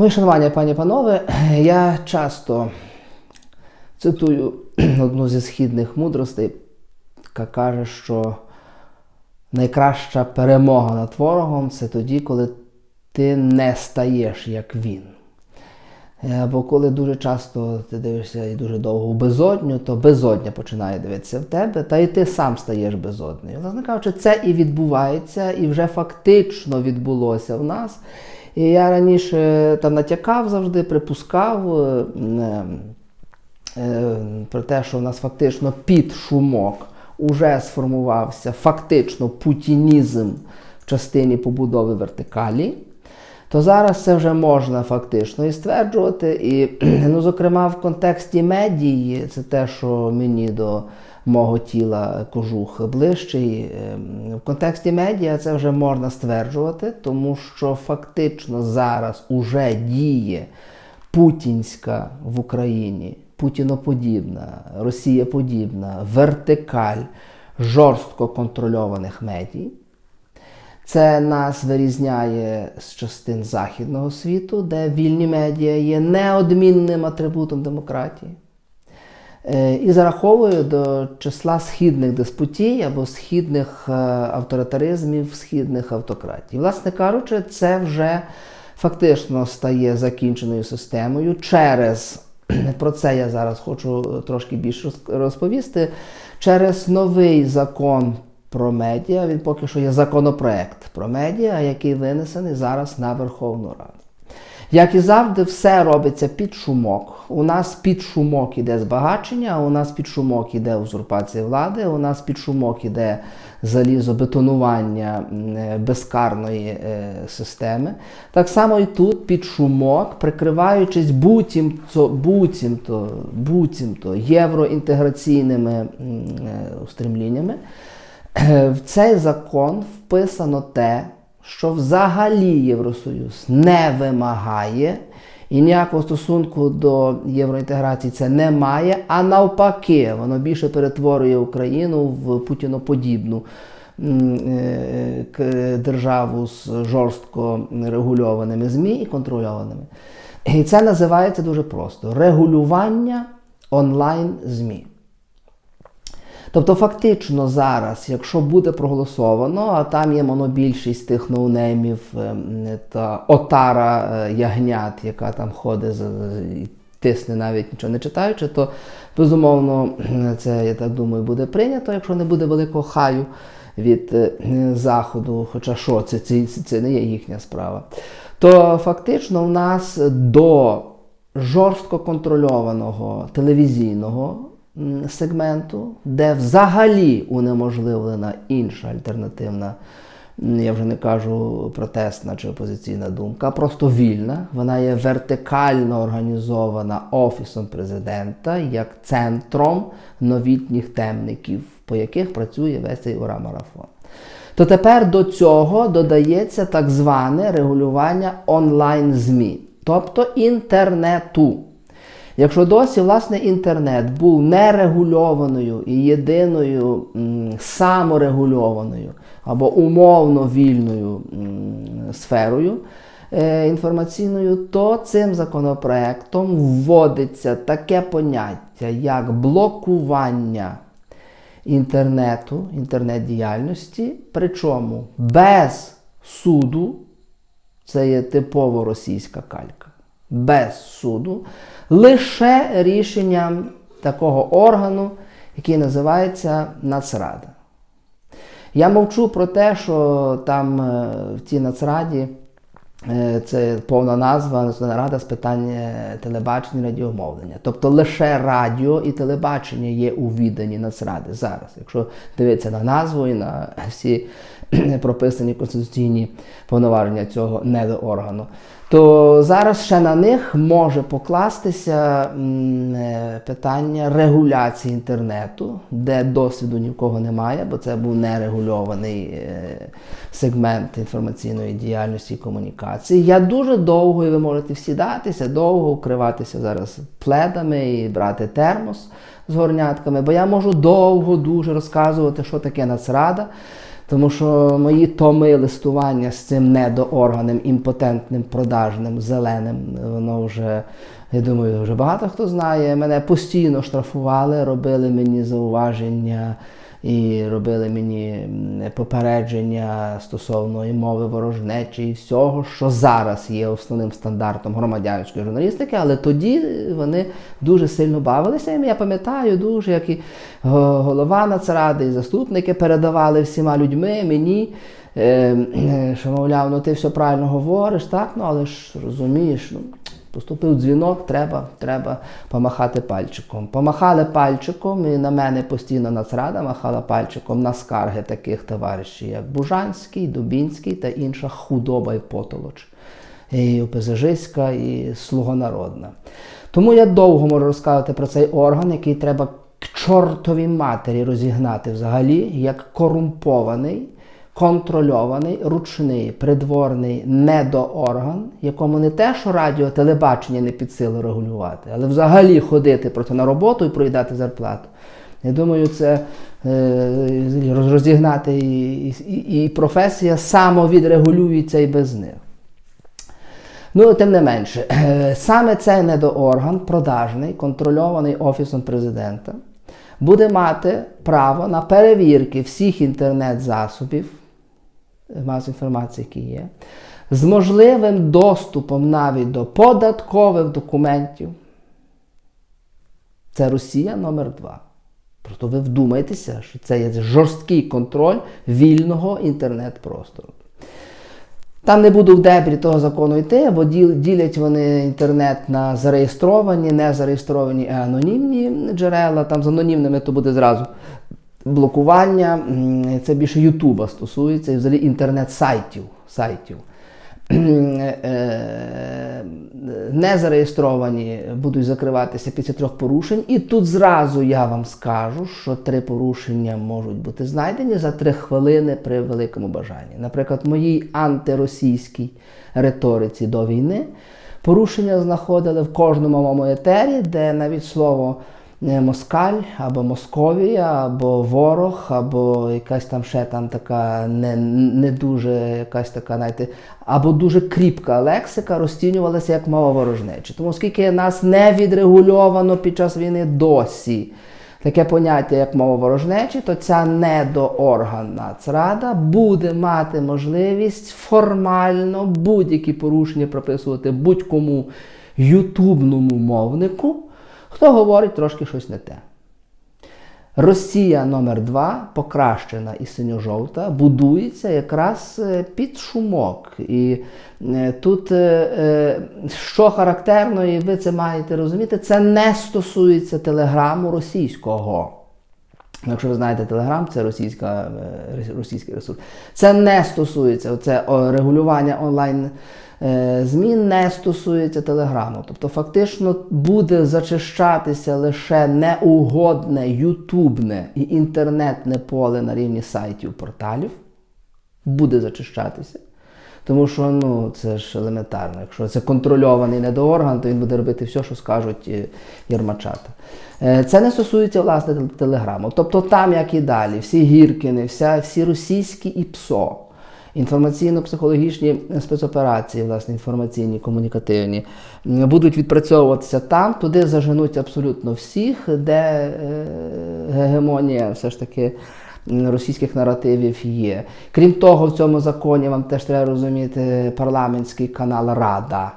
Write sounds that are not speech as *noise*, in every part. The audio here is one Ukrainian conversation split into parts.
Мої шанування, пані панове, *clears throat* я часто цитую *clears throat* одну зі східних мудростей, яка каже, що найкраща перемога над ворогом це тоді, коли ти не стаєш як він. Е, Бо коли дуже часто ти дивишся і дуже довго в безодню, то безодня починає дивитися в тебе, та і ти сам стаєш безоднею. Власне кажучи, це і відбувається, і вже фактично відбулося в нас. І я раніше там натякав завжди, припускав е, е, е, про те, що в нас фактично під шумок уже сформувався фактично путінізм в частині побудови вертикалі то зараз це вже можна фактично і стверджувати. І, *clears throat* ну, зокрема, в контексті медії, це те, що мені до мого тіла кожух ближчий. ем, В контексті медіа це вже можна стверджувати, тому що фактично зараз уже діє путінська в Україні, путіноподібна, Росієподібна вертикаль жорстко контрольованих медій. Це нас вирізняє з частин західного світу, де вільні медіа є неодмінним атрибутом демократії. Е, І зараховую до числа східних диспутій або східних е, авторитаризмів, східних автократій. Власне кажучи, це вже фактично стає закінченою системою через *clears throat* про це я зараз хочу трошки більше роз- розповісти. Через новий закон про медіа. Він поки що є законопроект про медіа, який винесений зараз на Верховну Раду. Як і завжди, все робиться під шумок. У нас під шумок іде збагачення, у нас під шумок іде узурпація влади, у нас під шумок іде залізобетонування е, безкарної е, системи. Так само і тут під шумок, прикриваючись буцімто, буцімто, буцімто євроінтеграційними е, устремліннями, в цей закон вписано те, що взагалі Євросоюз не вимагає і ніякого стосунку до євроінтеграції це не має, а навпаки, воно більше перетворює Україну в путіноподібну е, державу з жорстко регульованими ЗМІ і контрольованими. І це називається дуже просто регулювання онлайн ЗМІ. Тобто, фактично зараз, якщо буде проголосовано, а там є монобільшість тих ноунеймів ем, та отара е, ягнят, яка там ходить і тисне навіть нічого не читаючи, то безумовно *clears throat* це, я так думаю, буде прийнято, якщо не буде великого хаю від е, заходу, хоча що, це, це, це не є їхня справа. То фактично в нас до жорстко контрольованого телевізійного сегменту, де взагалі унеможливлена інша альтернативна, я вже не кажу протестна чи опозиційна думка, просто вільна. Вона є вертикально організована Офісом президента як центром новітніх темників, по яких працює весь цей ура-марафон. То тепер до цього додається так зване регулювання онлайн-ЗМІ, тобто інтернету. Якщо досі власне інтернет був нерегульованою і єдиною саморегульованою або умовно вільною сферою е, інформаційною, то цим законопроектом вводиться таке поняття як блокування інтернету, інтернет-діяльності, причому без суду, це є типово російська калька, без суду, лише рішенням такого органу, який називається Нацрада. Я мовчу про те, що там е, в тій Нацраді е, це повна назва Національна рада з питань е, телебачення і радіомовлення. Тобто лише радіо і телебачення є у відданні Нацради зараз. Якщо дивитися на назву і на всі *clears throat* прописані конституційні повноваження цього недооргану, то зараз ще на них може покластися е, питання регуляції інтернету, де досвіду ні в кого немає, бо це був нерегульований е, сегмент інформаційної діяльності і комунікації. Я дуже довго, і ви можете всідатися, довго укриватися зараз пледами і брати термос з горнятками, бо я можу довго дуже розказувати, що таке Нацрада. Тому що мої томи листування з цим недоорганим, імпотентним, продажним, зеленим, воно вже, я думаю, вже багато хто знає. Мене постійно штрафували, робили мені зауваження і робили мені попередження стосовно і мови ворожнечі і всього, що зараз є основним стандартом громадянської журналістики, але тоді вони дуже сильно бавилися. Я пам'ятаю дуже, як і голова Нацради, і заступники передавали всіма людьми мені. е, е, *clears throat* Що, мовляв, ну ти все правильно говориш, так? Ну але ж розумієш, ну, Поступив дзвінок, треба, треба помахати пальчиком. Помахали пальчиком, і на мене постійно Нацрада махала пальчиком на скарги таких товаришів, як Бужанський, Дубінський та інша худоба і потолоч. І ОПЗЖиська, і Слугонародна. Тому я довго можу розказувати про цей орган, який треба к чортовій матері розігнати взагалі, як корумпований контрольований, ручний, придворний недоорган, якому не те, що радіо, телебачення не під силу регулювати, але взагалі ходити проти на роботу і проїдати зарплату. Я думаю, це е, розігнати і, і, і професія самовідрегулюється і без них. Ну, тим не менше, е, саме цей недоорган, продажний, контрольований Офісом президента, буде мати право на перевірки всіх інтернет-засобів, е, інформації, які є, з можливим доступом навіть до податкових документів. Це Росія номер два. Просто ви вдумайтеся, що це є жорсткий контроль вільного інтернет-простору. Там не буду в дебрі того закону йти, бо ділять вони інтернет на зареєстровані, незареєстровані і анонімні джерела. Там з анонімними то буде зразу блокування. Це більше Ютуба стосується і взагалі інтернет-сайтів. сайтів. *clears throat* Е, Не зареєстровані будуть закриватися після трьох порушень. І тут зразу я вам скажу, що три порушення можуть бути знайдені за три хвилини при великому бажанні. Наприклад, в моїй антиросійській риториці до війни порушення знаходили в кожному моєму етері, де навіть слово е, москаль або Московія, або ворог, або якась там ще там така не, не дуже якась така, знаєте, або дуже кріпка лексика розцінювалася як мова ворожнечі. Тому оскільки нас не відрегульовано під час війни досі таке поняття, як мова ворожнечі, то ця недоорган Нацрада буде мати можливість формально будь-які порушення прописувати будь-кому ютубному мовнику, хто говорить трошки щось не те. Росія номер 2 покращена і синьо-жовта, будується якраз е, під шумок. І е, тут, е, що характерно, і ви це маєте розуміти, це не стосується телеграму російського. Якщо ви знаєте Телеграм, це російська, російський ресурс. Це не стосується це регулювання онлайн змін, не стосується Телеграму. Тобто, фактично буде зачищатися лише неугодне ютубне і інтернетне поле на рівні сайтів порталів. Буде зачищатися. Тому що ну, це ж елементарно. Якщо це контрольований недоорган, то він буде робити все, що скажуть е, Єрмачата. Е, Це не стосується власне телеграму. Тобто там, як і далі, всі гіркини, вся, всі російські і ПСО, інформаційно-психологічні спецоперації, власне, інформаційні, комунікативні, будуть відпрацьовуватися там, туди заженуть абсолютно всіх, де е, гегемонія все ж таки російських наративів є. Крім того, в цьому законі вам теж треба розуміти парламентський канал Рада.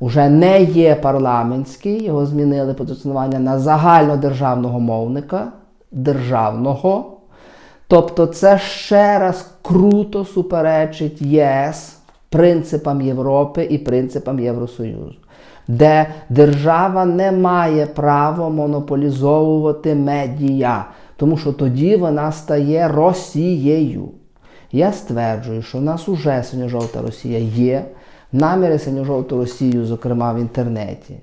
Уже не є парламентський, його змінили позиціонування на загальнодержавного мовника, державного. Тобто це ще раз круто суперечить ЄС принципам Європи і принципам Євросоюзу, де держава не має права монополізовувати медіа, тому що тоді вона стає Росією. Я стверджую, що в нас уже синьо-жовта Росія є. Наміри синьо-жовту Росію, зокрема в інтернеті,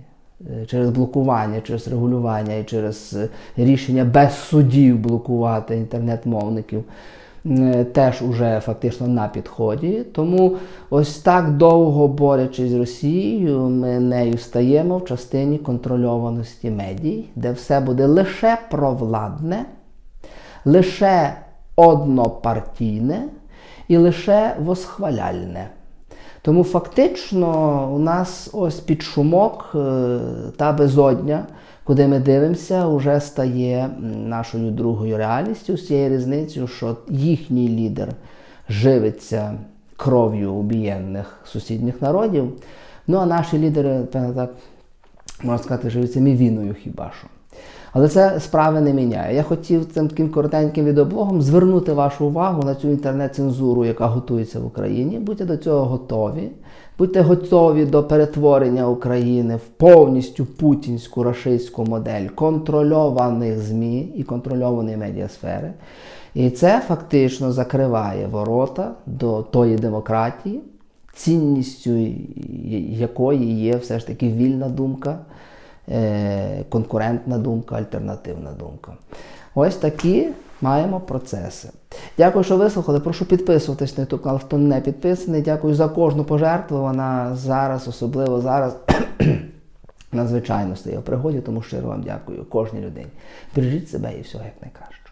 через блокування, через регулювання і через е, рішення без судів блокувати інтернет-мовників, е, теж уже фактично на підході. Тому ось так довго борючись з Росією, ми нею стаємо в частині контрольованості медій, де все буде лише провладне, лише однопартійне і лише восхваляльне. Тому фактично у нас ось під шумок е, та безодня, куди ми дивимося, вже стає нашою другою реальністю з цією різницею, що їхній лідер живиться кров'ю убієнних сусідніх народів. Ну а наші лідери, так, можна сказати, живуться мівіною хіба що. Але це справи не міняє. Я хотів цим таким коротеньким відеоблогом звернути вашу увагу на цю інтернет-цензуру, яка готується в Україні. Будьте до цього готові. Будьте готові до перетворення України в повністю путінську рашистську модель контрольованих ЗМІ і контрольованої медіасфери. І це фактично закриває ворота до тої демократії, цінністю якої є все ж таки вільна думка, конкурентна думка, альтернативна думка. Ось такі маємо процеси. Дякую, що вислухали. Прошу підписуватись на YouTube канал, хто не підписаний. Дякую за кожну пожертву. Вона зараз, особливо зараз, *clears throat* надзвичайно стає в пригоді, тому щиро вам дякую кожній людині. Бережіть себе і всього як найкраще.